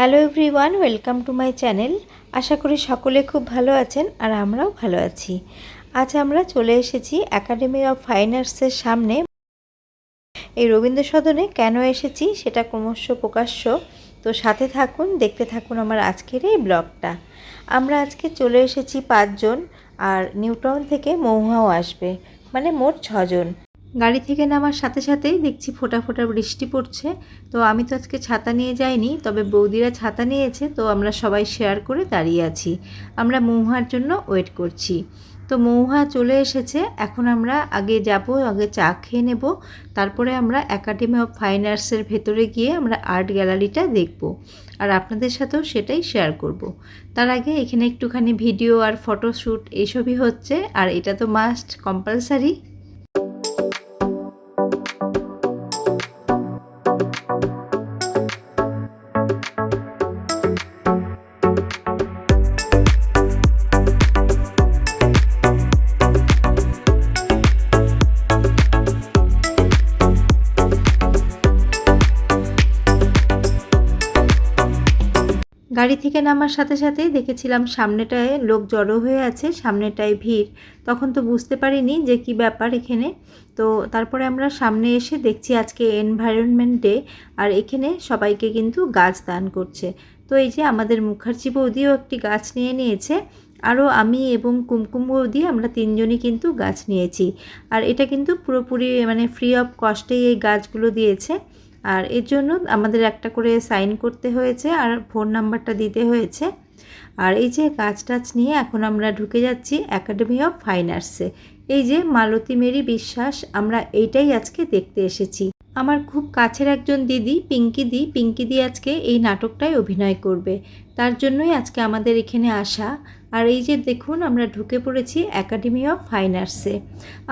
Hello everyone, welcome to my channel. আশা করি সকলে খুব ভালো আছেন আর আমরাও ভালো আছি। আজ আমরা চলে এসেছি একাডেমি অফ ফাইন আর্টসের সামনে। এই রবীন্দ্র সদনে কেন এসেছি সেটা ক্রমশ প্রকাশ্য। তো সাথে থাকুন, দেখতে থাকুন আমার আজকের এই ব্লগটা। আমরা আজকে চলে এসেছি পাঁচজন আর নিউটাউন থেকে মৌহাও আসবে মানে মোট ছজন। গাড়ি থেকে নামার সাথে সাথেই দেখছি ফোটা ফোটা বৃষ্টি পড়ছে। তো আমি তো আজকে ছাতা নিয়ে যাইনি, তবে বৌদিরা ছাতা নিয়েছে, তো আমরা সবাই শেয়ার করে দাঁড়িয়ে আছি। আমরা মৌহার জন্য ওয়েট করছি। তো মৌহা চলে এসেছে, এখন আমরা আগে যাব, আগে চা খেয়ে নেব, তারপরে আমরা একাডেমি অফ ফাইন আর্টসের ভেতরে গিয়ে আমরা আর্ট গ্যালারিটা দেখব। আর আপনাদের সাথেও সেটাই শেয়ার করব। তার আগে এখানে একটুখানি ভিডিও আর ফটোশ্যুট এইসবই হচ্ছে, আর এটা তো মাস্ট কম্পালসারি গাড়ি থেকে নামার সাথে সাথেই দেখেছিলাম সামনেটায় লোক জড়ো হয়ে আছে, সামনেটায় ভিড়। তখন তো বুঝতে পারিনি যে কি ব্যাপার এখানে। তো তারপরে আমরা সামনে এসে দেখছি আজকে এনভায়রনমেন্ট ডে, আর এখানে সবাইকে কিন্তু গাছ দান করছে। তো এই যে আমাদের মুখার্জি বৌদিও একটি গাছ নিয়ে নিয়েছে, আরও আমি এবং কুমকুম বৌদি আমরা তিনজনই কিন্তু গাছ নিয়েছি। আর এটা কিন্তু পুরোপুরি মানে ফ্রি অফ কস্টেই এই গাছগুলো দিয়েছে। আর এর জন্য আমাদের একটা করে সাইন করতে হয়েছে আর ফোন নাম্বারটা দিতে হয়েছে। আর এই যে গাছ টাছ নিয়ে এখন আমরা ঢুকে যাচ্ছি একাডেমি অফ ফাইন আর্টসে এই যে মালতী মেরি বিশ্বাস, আমরা এইটাই আজকে দেখতে এসেছি। আমার খুব কাছের একজন দিদি, পিঙ্কি দি। পিঙ্কি দি আজকে এই নাটকটায় অভিনয় করবে। তার জন্যই আজকে আমাদের এখানে আসা। আর এই যে দেখুন, আমরা ঢুকে পড়েছি একাডেমি অফ ফাইন আর্টসে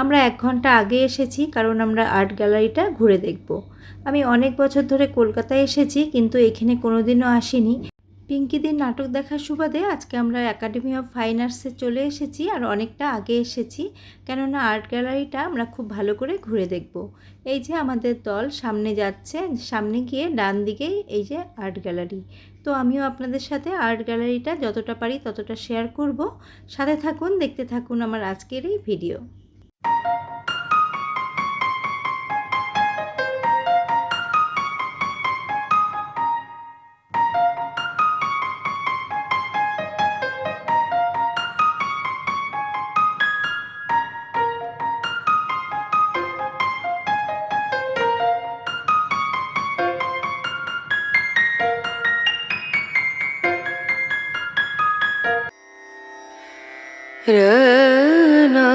আমরা এক ঘণ্টা আগে এসেছি, কারণ আমরা আর্ট গ্যালারিটা ঘুরে দেখব। আমি অনেক বছর ধরে কলকাতায় এসেছি, কিন্তু এখানে কোনোদিনও আসিনি। পিঙ্কিদের নাটক দেখার সুবাদে আজকে আমরা একাডেমি অফ ফাইন আর্টসে চলে এসেছি আর অনেকটা আগে এসেছি, কেননা আর্ট গ্যালারিটা আমরা খুব ভালো করে ঘুরে দেখব। এই যে আমাদের দল সামনে যাচ্ছে, সামনে গিয়ে ডান দিকেই এই যে আর্ট গ্যালারি। তো আমিও আপনাদের সাথে আর্ট গ্যালারিটা যতটা পারি ততটা শেয়ার করব। সাথে থাকুন, দেখতে থাকুন আমার আজকের এই video Rana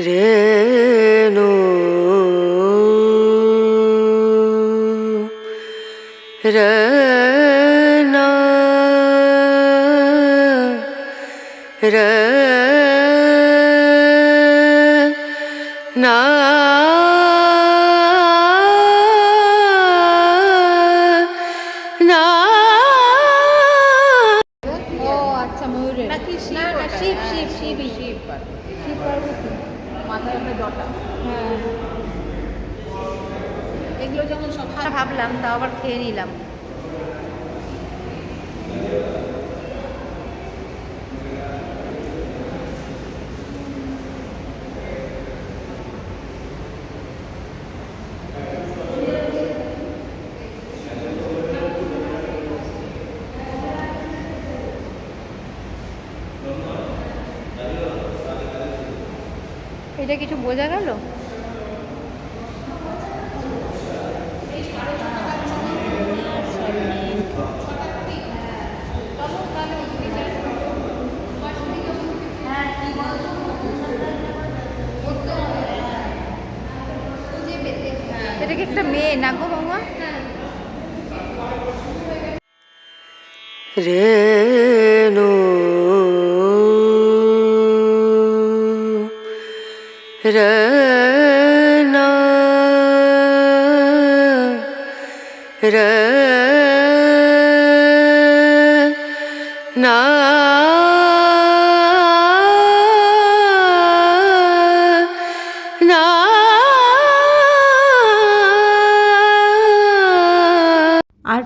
Renu Rana Rana ভাবলাম তাও আবার খেয়ে নিলাম। এটা কিছু বোঝা গেল এটা কি একটা মেয়ে না গো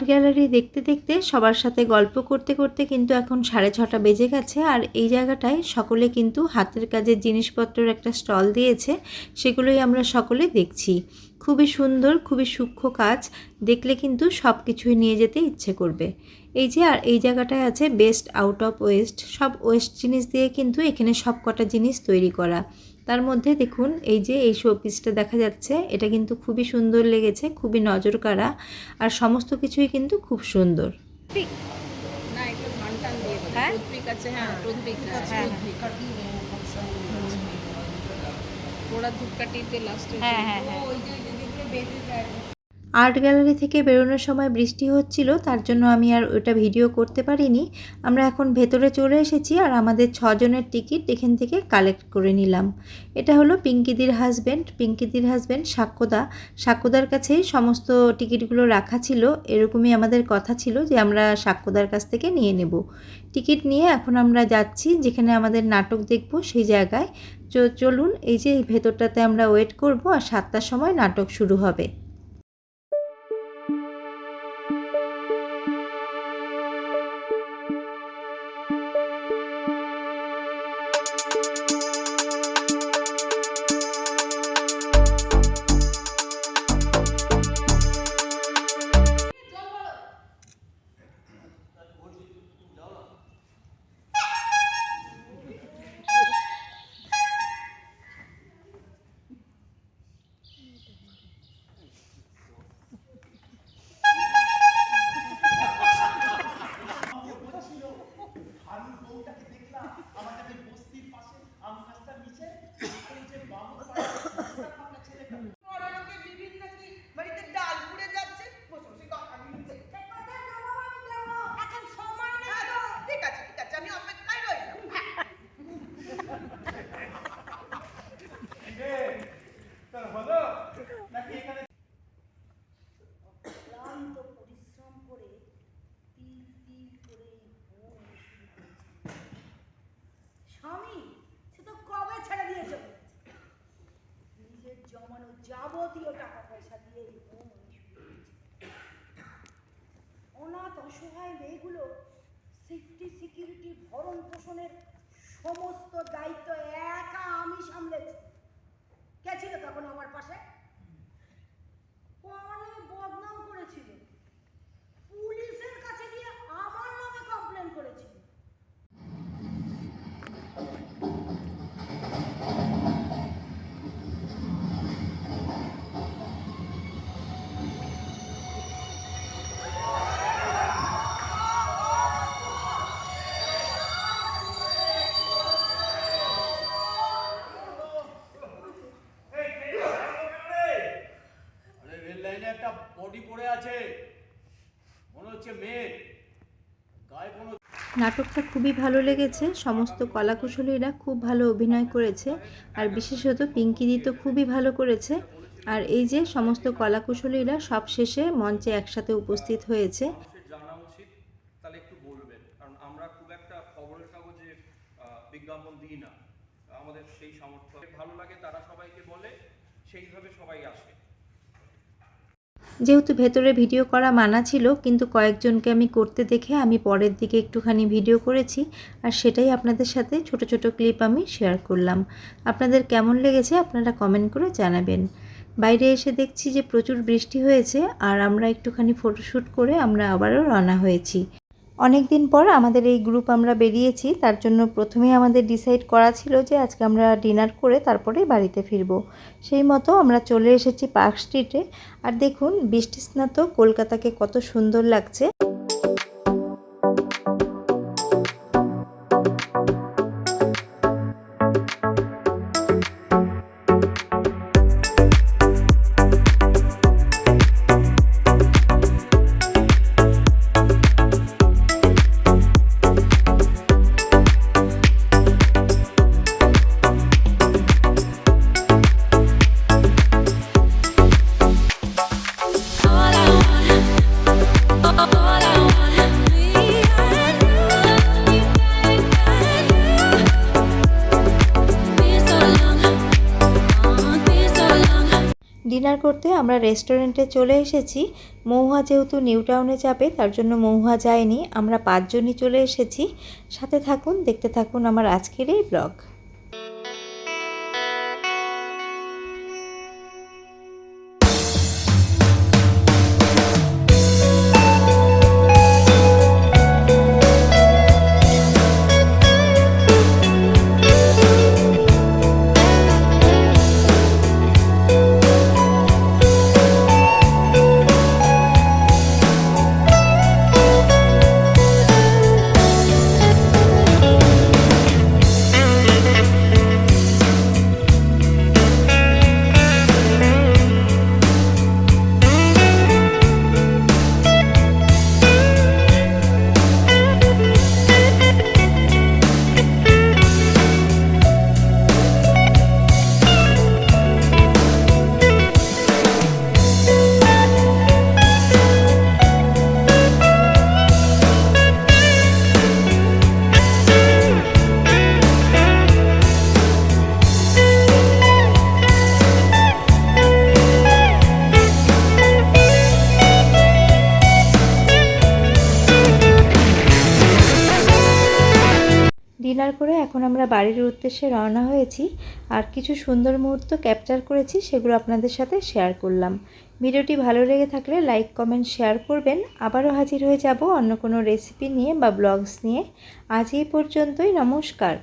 গ্যালারি দেখতে দেখতে সবার সাথে গল্প করতে করতে কিন্তু এখন সাড়ে ছটা বেজে গেছে আর এই জায়গাটায় সকলে কিন্তু হাতের কাজের জিনিসপত্রের একটা স্টল দিয়েছে, সেগুলোই আমরা সকলে দেখছি। খুবই সুন্দর, খুবই সূক্ষ্ম কাজ, দেখলে কিন্তু সব কিছুই নিয়ে যেতে ইচ্ছে করবে। এই যে, আর এই জায়গাটায় আছে বেস্ট আউট অফ ওয়েস্ট সব ওয়েস্ট জিনিস দিয়ে কিন্তু এখানে সব কটা জিনিস তৈরি করা। তার মধ্যে দেখুন এই যে এই শো পিসটা দেখা যাচ্ছে এটা কিন্তু খুবই সুন্দর লেগেছে খুবই নজর কাড়া আর সমস্ত কিছুই কিন্তু খুব সুন্দর। দেবো হ্যাঁ? হ্যাঁ হ্যাঁ, আর্ট গ্যালারি থেকে বেরোনোর সময় বৃষ্টি হচ্ছিল, তার জন্য আমি আর ওটা ভিডিও করতে পারিনি। আমরা এখন ভেতরে চলে এসেছি আর আমাদের ছজনের টিকিট এখান থেকে কালেক্ট করে নিলাম। এটা হলো পিঙ্কিদির হাজব্যান্ড। পিঙ্কিদির হাজব্যান্ড সাক্ষ্যদা। সাক্ষ্যদার কাছেই সমস্ত টিকিটগুলো রাখা ছিল। এরকমই আমাদের কথা ছিল যে আমরা সাক্ষ্যদার কাছ থেকে নিয়ে নেব। টিকিট নিয়ে এখন আমরা যাচ্ছি যেখানে আমাদের নাটক দেখব সেই জায়গায়। চলুন এই যে ভেতরটাতে আমরা ওয়েট করব আর সাতটার সময় নাটক শুরু হবে। অসহায় মেয়েগুলো সেফটি সিকিউরিটি ভরণ পোষণের সমস্ত দায়িত্ব একা আমি সামলেছি। হচ্ছে মেয়ে। গায়ে কোনো নাটকটা খুবই ভালো লেগেছে সমস্ত কলাকুশলীরা খুব ভালো অভিনয় করেছে আর বিশেষত পিঙ্কিদি তো খুবই ভালো করেছে আর এই যে সমস্ত কলাকুশলীরা সব শেষে মঞ্চে একসাথে উপস্থিত হয়েছে। জানা উচিত তাহলে একটু বলবেন কারণ আমরা খুব একটা খবরের কাগজে বিজ্ঞাপন দিই না। আমাদের সেই সামর্থ্য ভালো লাগে তারা সবাইকে বলে সেইভাবে সবাই আসে। যেহেতু ভেতরে ভিডিও করা মানা ছিল, কিন্তু কয়েকজনকে আমি করতে দেখে আমি পরের দিকে একটুখানি ভিডিও করেছি আর সেটাই আপনাদের সাথে ছোট ছোট ক্লিপ আমি শেয়ার করলাম। আপনাদের কেমন লেগেছে আপনারা কমেন্ট করে জানাবেন। বাইরে এসে দেখছি যে প্রচুর বৃষ্টি হয়েছে আর আমরা একটুখানি ফটোশ্যুট করে আমরা আবারও রওনা হয়েছি। অনেক দিন পর আমাদের এই গ্রুপ আমরা বেরিয়েছি, তার জন্য প্রথমে আমাদের ডিসাইড করা ছিল যে আজকে আমরা ডিনার করে তারপরে বাড়িতে ফিরব। সেই মতো আমরা চলে এসেছি পার্ক স্ট্রিটে আর দেখুন বৃষ্টি স্নাত কলকাতাকে কত সুন্দর লাগছে। ডিনার করতে আমরা রেস্টুরেন্টে চলে এসেছি। মৌহা যেহেতু নিউ টাউনে যাবে, তার জন্য মৌহা যায়নি। আমরা পাঁচজনই চলে এসেছি। সাথে থাকুন, দেখতে থাকুন আমার আজকের এই ব্লগ। ডিনার করে এখন আমরা বাড়ির উদ্দেশ্যে রওনা হয়েছি আর কিছু সুন্দর মুহূর্ত ক্যাপচার করেছি সেগুলো আপনাদের সাথে শেয়ার করলাম। ভিডিওটি ভালো লেগে থাকলে লাইক কমেন্ট শেয়ার করবেন। আবারও হাজির হয়ে যাব অন্য কোনো রেসিপি নিয়ে বা ব্লগস নিয়ে। আজ এই পর্যন্তই, নমস্কার।